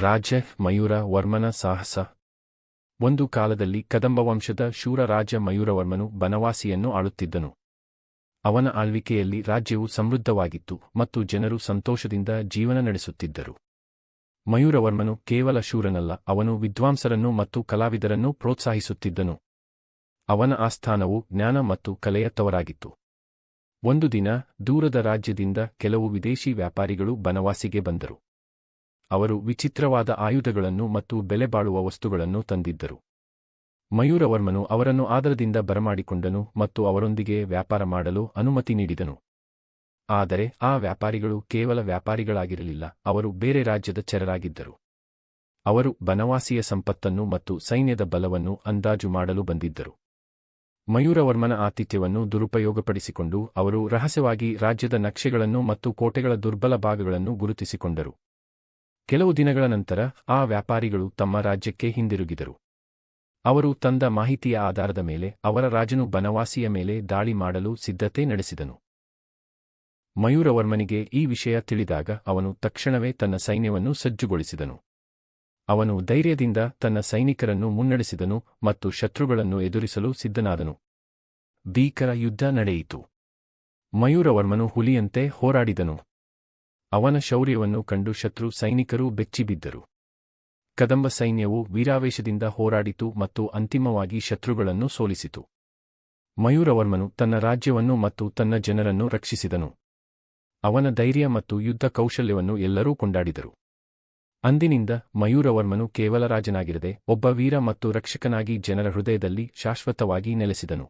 ರಾಜ ಮಯೂರ ವರ್ಮನ ಸಾಹಸ. ಒಂದು ಕಾಲದಲ್ಲಿ ಕದಂಬ ವಂಶದ ಶೂರ ರಾಜ ಮಯೂರವರ್ಮನು ಬನವಾಸಿಯನ್ನು ಆಳುತ್ತಿದ್ದನು. ಅವನ ಆಳ್ವಿಕೆಯಲ್ಲಿ ರಾಜ್ಯವು ಸಮೃದ್ಧವಾಗಿತ್ತು ಮತ್ತು ಜನರು ಸಂತೋಷದಿಂದ ಜೀವನ ನಡೆಸುತ್ತಿದ್ದರು. ಮಯೂರವರ್ಮನು ಕೇವಲ ಶೂರನಲ್ಲ, ಅವನು ವಿದ್ವಾಂಸರನ್ನು ಮತ್ತು ಕಲಾವಿದರನ್ನು ಪ್ರೋತ್ಸಾಹಿಸುತ್ತಿದ್ದನು. ಅವನ ಆಸ್ಥಾನವು ಜ್ಞಾನ ಮತ್ತು ಕಲೆಯ ತವರಾಗಿತ್ತು ಒಂದು ದಿನ ದೂರದ ರಾಜ್ಯದಿಂದ ಕೆಲವು ವಿದೇಶಿ ವ್ಯಾಪಾರಿಗಳು ಬನವಾಸಿಗೆ ಬಂದರು. ಅವರು ವಿಚಿತ್ರವಾದ ಆಯುಧಗಳನ್ನು ಮತ್ತು ಬೆಲೆಬಾಳುವ ವಸ್ತುಗಳನ್ನು ತಂದಿದ್ದರು. ಮಯೂರವರ್ಮನು ಅವರನ್ನು ಆದರದಿಂದ ಬರಮಾಡಿಕೊಂಡನು ಮತ್ತು ಅವರೊಂದಿಗೆ ವ್ಯಾಪಾರ ಮಾಡಲು ಅನುಮತಿ ನೀಡಿದನು. ಆದರೆ ಆ ವ್ಯಾಪಾರಿಗಳು ಕೇವಲ ವ್ಯಾಪಾರಿಗಳಾಗಿರಲಿಲ್ಲ, ಅವರು ಬೇರೆ ರಾಜ್ಯದ ಚರರಾಗಿದ್ದರು. ಅವರು ಬನವಾಸಿಯ ಸಂಪತ್ತನ್ನು ಮತ್ತು ಸೈನ್ಯದ ಬಲವನ್ನು ಅಂದಾಜು ಮಾಡಲು ಬಂದಿದ್ದರು. ಮಯೂರವರ್ಮನ ಆತಿಥ್ಯವನ್ನು ದುರುಪಯೋಗಪಡಿಸಿಕೊಂಡು ಅವರು ರಹಸ್ಯವಾಗಿ ರಾಜ್ಯದ ನಕ್ಷೆಗಳನ್ನು ಮತ್ತು ಕೋಟೆಗಳ ದುರ್ಬಲ ಭಾಗಗಳನ್ನು ಗುರುತಿಸಿಕೊಂಡರು. ಕೆಲವು ದಿನಗಳ ನಂತರ ಆ ವ್ಯಾಪಾರಿಗಳು ತಮ್ಮ ರಾಜ್ಯಕ್ಕೆ ಹಿಂದಿರುಗಿದರು. ಅವರು ತಂದ ಮಾಹಿತಿಯ ಆಧಾರದ ಮೇಲೆ ಅವರ ರಾಜನು ಬನವಾಸಿಯ ಮೇಲೆ ದಾಳಿ ಮಾಡಲು ಸಿದ್ಧತೆ ನಡೆಸಿದನು. ಮಯೂರವರ್ಮನಿಗೆ ಈ ವಿಷಯ ತಿಳಿದಾಗ ಅವನು ತಕ್ಷಣವೇ ತನ್ನ ಸೈನ್ಯವನ್ನು ಸಜ್ಜುಗೊಳಿಸಿದನು. ಅವನು ಧೈರ್ಯದಿಂದ ತನ್ನ ಸೈನಿಕರನ್ನು ಮುನ್ನಡೆಸಿದನು ಮತ್ತು ಶತ್ರುಗಳನ್ನು ಎದುರಿಸಲು ಸಿದ್ಧನಾದನು. ಭೀಕರ ಯುದ್ಧ ನಡೆಯಿತು. ಮಯೂರವರ್ಮನು ಹುಲಿಯಂತೆ ಹೋರಾಡಿದನು. ಅವನ ಶೌರ್ಯವನ್ನು ಕಂಡು ಶತ್ರು ಸೈನಿಕರೂ ಬೆಚ್ಚಿಬಿದ್ದರು. ಕದಂಬ ಸೈನ್ಯವು ವೀರಾವೇಶದಿಂದ ಹೋರಾಡಿತು ಮತ್ತು ಅಂತಿಮವಾಗಿ ಶತ್ರುಗಳನ್ನು ಸೋಲಿಸಿತು. ಮಯೂರವರ್ಮನು ತನ್ನ ರಾಜ್ಯವನ್ನು ಮತ್ತು ತನ್ನ ಜನರನ್ನು ರಕ್ಷಿಸಿದನು. ಅವನ ಧೈರ್ಯ ಮತ್ತು ಯುದ್ಧ ಕೌಶಲ್ಯವನ್ನು ಎಲ್ಲರೂ ಕೊಂಡಾಡಿದರು. ಅಂದಿನಿಂದ ಮಯೂರವರ್ಮನು ಕೇವಲ ರಾಜನಾಗಿರದೆ ಒಬ್ಬ ವೀರ ಮತ್ತು ರಕ್ಷಕನಾಗಿ ಜನರ ಹೃದಯದಲ್ಲಿ ಶಾಶ್ವತವಾಗಿ ನೆಲೆಸಿದನು.